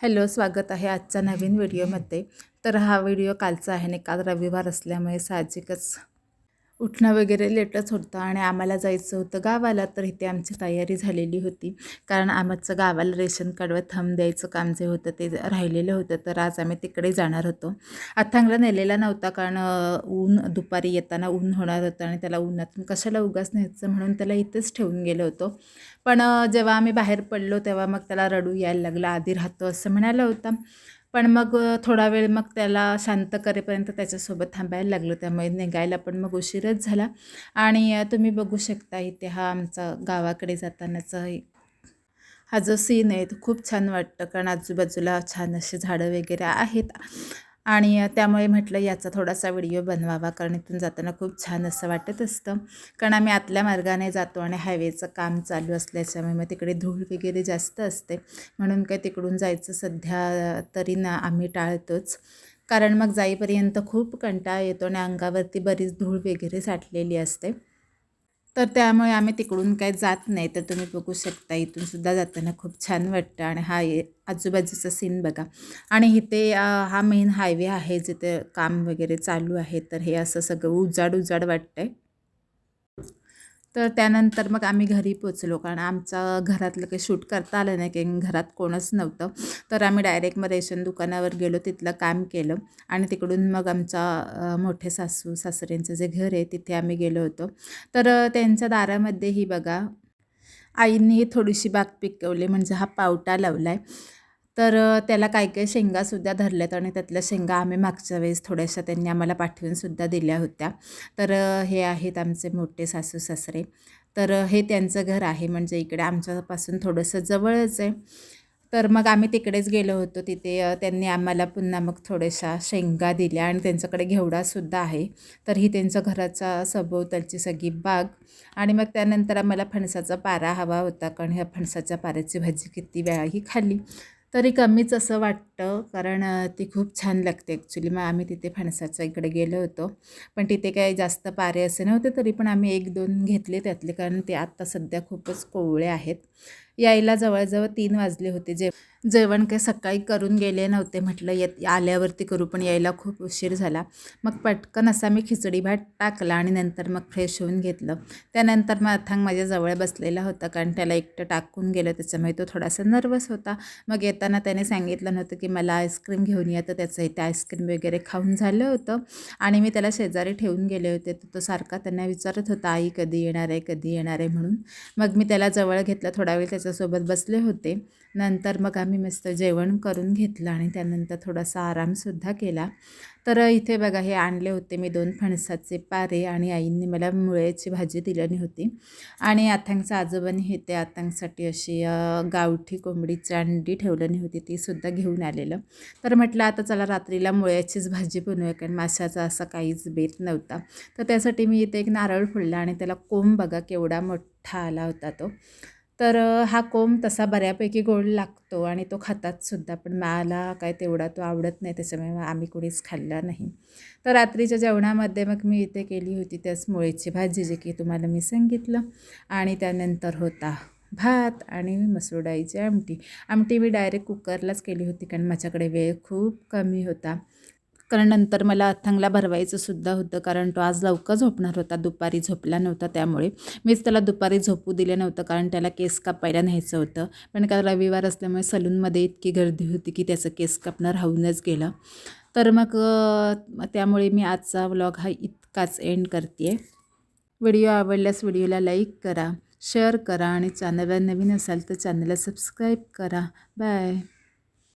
Hello स्वागत आहे आजच्या नवीन व्हिडिओमध्ये. तर हा व्हिडिओ कालचा आहे आणि काल रविवार असल्यामुळे साहजिकच उठणं वगैरे लेटच होतं आणि आम्हाला जायचं होतं गावाला तर इथे आमची तयारी झालेली होती. कारण आमचं गावाला रेशन कार्डवर थंब द्यायचं काम जे होतं ते राहिलेलं होतं तर आज आम्ही तिकडे जाणार होतो. अथांगला नेलेला नव्हता कारण ऊन दुपारी येताना ऊन होणार होतं आणि त्याला उन्हातून कशाला उगाच न्यायचं म्हणून त्याला इथेच ठेवून गेलो होतो. पण जेव्हा आम्ही बाहेर पडलो तेव्हा मग त्याला रडू यायला लागला आधी राहतो असं म्हणायला होता. पण मग थोडा वेळ मग त्याला शांत करेपर्यंत त्याच्यासोबत थांबायला लागलो. त्यामुळे निघायला पण मग उशीरच झाला. आणि तुम्ही बघू शकता इथे हा आमचा गावाकडे जातानाचा हा जो सीन आहे तो खूप छान वाटतं. कारण आजूबाजूला छान असे झाडं वगैरे आहेत. आणि त्यामुळे म्हटलं याचा थोडासा व्हिडिओ बनवावा कारण इथून जाताना खूप छान असं वाटत असतं. कारण आम्ही आतल्या मार्गाने जातो आणि हायवेचं काम चालू असल्याच्यामुळे मग तिकडे धूळ वगैरे जास्त असते. म्हणून काय तिकडून जायचं सध्या तरी ना आम्ही टाळतोच. कारण मग जाईपर्यंत खूप कंटाळा येतो आणि अंगावरती बरीच धूळ वगैरे साठलेली असते. तर त्यामुळे आम्ही तिकडून काय जात नाही. तर तुम्ही बघू शकता इथून सुद्धा जाताना खूप छान वाटतं. आणि हा ये आजूबाजूचा सीन बघा. आणि इथे हा मेन हायवे आहे जिथे काम वगैरे चालू आहे. तर हे असं सगळं उजाड उजाड वाटतं आहे तर त्यानंतर मग आम्ही घरी पोचलो कारण आमचा घरातलं काही शूट करता आलं नाही कारण घरात कोणच नव्हतं. तर आम्ही डायरेक्ट मग रेशन दुकानावर गेलो तिथलं काम केलं. आणि तिकडून मग आमचा मोठे सासू सासऱ्यांचं जे घर आहे तिथे आम्ही गेलो होतो. तर त्यांच्या दारामध्येही बघा आईंनी थोडीशी बाग पिकवली. म्हणजे हा पावटा लावला आहे तर त्याला काही काही शेंगासुद्धा धरल्यात आणि त्यातल्या शेंगा आम्ही मागच्या वेळेस थोड्याशा त्यांनी आम्हाला पाठवूनसुद्धा दिल्या होत्या. तर हे आहेत आमचे मोठे सासू सासरे. तर हे त्यांचं घर आहे. म्हणजे इकडे आमच्यापासून थोडंसं जवळच आहे. तर मग आम्ही तिकडेच गेलो होतो. तिथे त्यांनी आम्हाला पुन्हा मग थोड्याशा शेंगा दिल्या आणि त्यांच्याकडे घेवडासुद्धा आहे. तर ही त्यांच्या घराचा सभोवतालची सगळी बाग. आणि मग त्यानंतर आम्हाला फणसाचा पारा हवा होता. कारण ह्या फणसाच्या पाऱ्याची भाजी किती वेळाही खाल्ली. तरी कमीच असं वाटतं. कारण ती खूप छान लागते ॲक्च्युली मग आम्ही तिथे फणसाच्या इकडे गेलो होतो. पण तिथे काही जास्त पारे असे नव्हते तरी पण आम्ही एक दोन घेतले त्यातले. कारण ते आत्ता सध्या खूपच कोवळे आहेत. यायला जवळजवळ तीन वाजले होते. जे जेवण काही सकाळी करून गेले नव्हते म्हटलं येत आल्यावरती करू. पण यायला खूप उशीर झाला. मग पटकन असा मी खिचडी भात टाकला आणि नंतर मग फ्रेश होऊन घेतलं. त्यानंतर मग अथांग माझ्या जवळ बसलेला होता कारण त्याला एकटं टाकून गेलं त्याच्यामुळे तो थोडासा नर्वस होता. मग येताना त्याने सांगितलं नव्हतं की मला आईस्क्रीम घेऊन या. तर त्याचं इथे आईस्क्रीम वगैरे खाऊन झालं होतं. आणि मी त्याला शेजारी ठेवून गेले होते. तर तो सारखा त्यांना विचारत होता आई कधी येणार आहे? कधी येणार आहे? म्हणून. मग मी त्याला जवळ घेतलं. थोडा वेळ त्याचं त्याच्यासोबत बसले होते. नंतर मग आम्ही मस्त जेवण करून घेतलं आणि त्यानंतर थोडासा आरामसुद्धा केला. तर इथे बघा हे आणले होते मी दोन फणसाचे पारे आणि आईंनी मला मुळ्याची भाजी दिलेली होती. आणि आथांगच्या आजोबांनी हे ते आथांगसाठी अशी गावठी कोंबडीची अंडी ठेवलेली होती. ती सुद्धा घेऊन आलेलं. तर म्हटलं आता चला रात्रीला मुळ्याचीच भाजी बनवूया कारण माशाचा असा काहीच बेत नव्हता. तर त्यासाठी मी इथे एक नारळ फोडला आणि त्याला कोंब बघा केवढा मोठा आला होता तो. तर हा कोंब तसा बऱ्यापैकी गोड लागतो आणि तो खातात सुद्धा पण मला काय तेवढा तो आवडत नाही त्याच्यामुळे मग आम्ही कुणीच खाल्ला नाही. तर रात्रीच्या जेवणामध्ये मग मी इथे केली होती त्याच मुळेची भाजी जे की तुम्हाला मी सांगितलं. आणि त्यानंतर होता भात आणि मसूर डाळीची आमटी. आमटी मी डायरेक्ट कुकरलाच केली होती कारण माझ्याकडे वेळ खूप कमी होता. कारण नंतर मला अथांगला भरवायचं सुद्धा होतं कारण तो आज लवकर झोपणार होता. दुपारी झोपला नव्हता त्यामुळे. मीच त्याला दुपारी झोपू दिलं नव्हतं कारण त्याला केस कापायला न्यायचं होतं. पण का रविवार असल्यामुळे सलूनमध्ये इतकी गर्दी होती की त्याचं केस कापणं राहूनच गेलं. तर मग त्यामुळे मी आजचा व्लॉग हा इतकाच एंड करते व्हिडिओ आवडल्यास व्हिडिओला लाईक करा शेअर करा आणि चॅनलला नवीन असाल तर चॅनलला सबस्क्राईब करा. बाय.